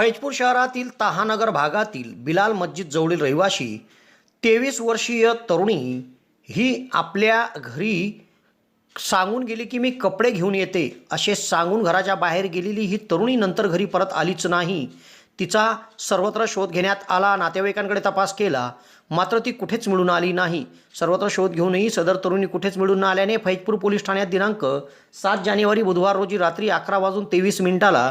फैजपूर शहरातील तहानगर भागातील बिलाल मस्जिद जवळील रहिवाशी तेवीस वर्षीय तरुणी ही आपल्या घरी सांगून गेली की मी कपडे घेऊन येते. असे सांगून घराच्या बाहेर गेलेली ही तरुणी नंतर घरी परत आलीच नाही. तिचा सर्वत्र शोध घेण्यात आला नातेवाईकांकडे तपास केला. मात्र ती कुठेच मिळून आली नाही. सर्वत्र शोध घेऊनही सदर तरुणी कुठेच मिळून न आल्याने फैजपूर पोलीस ठाण्यात दिनांक सात जानेवारी बुधवार रोजी रात्री अकरा वाजून तेवीस मिनिटाला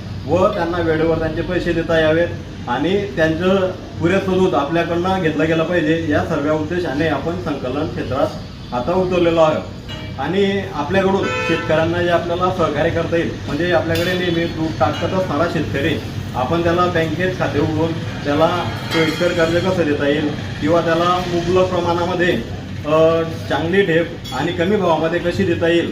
व त्यांना वेळेवर त्यांचे पैसे देता यावेत आणि त्यांचं पुरेसं दूध आपल्याकडनं घेतलं गेलं पाहिजे. या सर्व उद्देशाने आपण संकलन क्षेत्रात आता उतरलेलो आहोत. आणि आपल्याकडून शेतकऱ्यांना जे आपल्याला सहकार्य करता येईल म्हणजे आपल्याकडे नेहमी दूध टाकत असणारा शेतकरी आपण त्याला बँकेत खाते उघडून त्याला सोयीस्कर कर्ज कसं देता येईल किंवा त्याला मुबलक प्रमाणामध्ये चांगली ढेप आणि कमी भावामध्ये कशी देता येईल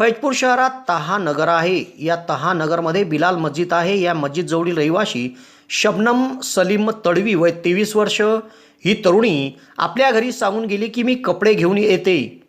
फैजपूर शहरात तहा नगर आहे. या तहा नगरमध्ये बिलाल मस्जिद आहे. या मस्जिदजवळील रहिवाशी शबनम सलीम तडवी वय तेवीस वर्ष. ही तरुणी आपल्या घरी सांगून गेली की मी कपडे घेऊन येते.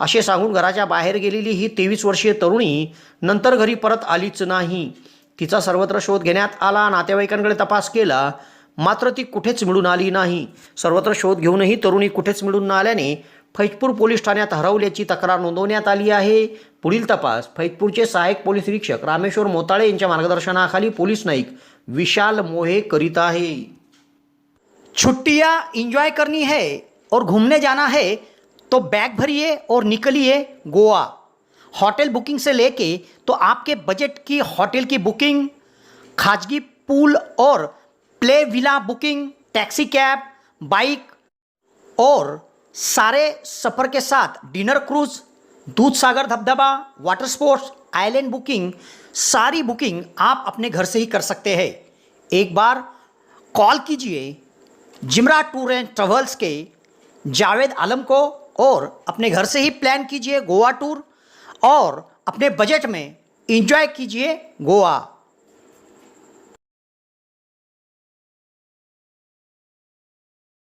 असे सांगून घराच्या बाहेर गेलेली ही तेवीस वर्षीय तरुणी नंतर घरी परत आलीच नाही. तिचा सर्वत्र शोध घेण्यात आला. नातेवाईकांकडे तपास केला. मात्र ती कुठेच मिळून आली नाही. सर्वत्र शोध घेऊनही तरुणी कुठेच मिळून न आल्याने फैजपूर पोलीस ठाण्यात हरवल्याची तक्रार नोंदवण्यात आली आहे. पुढील तपास फैजपूरचे सहाय्यक पोलीस निरीक्षक रामेश्वर मोताळे यांच्या मार्गदर्शनाखाली पोलीस नाईक विशाल मोहे करीत आहे. छुट्टियाँ इंजॉय करनी है और घूमने जाना है तो बैग भरिए और निकलिए गोवा। होटल बुकिंग से लेके तो आपके बजट की होटल की बुकिंग खाजगी पूल और play villa booking taxi cab bike और सारे सफ़र के साथ डिनर क्रूज, दूध सागर धबधबा वाटर स्पोर्ट्स आइलैंड बुकिंग सारी बुकिंग आप अपने घर से ही कर सकते हैं। एक बार कॉल कीजिए जिमरा टूर एंड ट्रेवल्स के जावेद आलम को और अपने घर से ही प्लान कीजिए गोवा टूर और अपने बजट में एंजॉय कीजिए गोवा।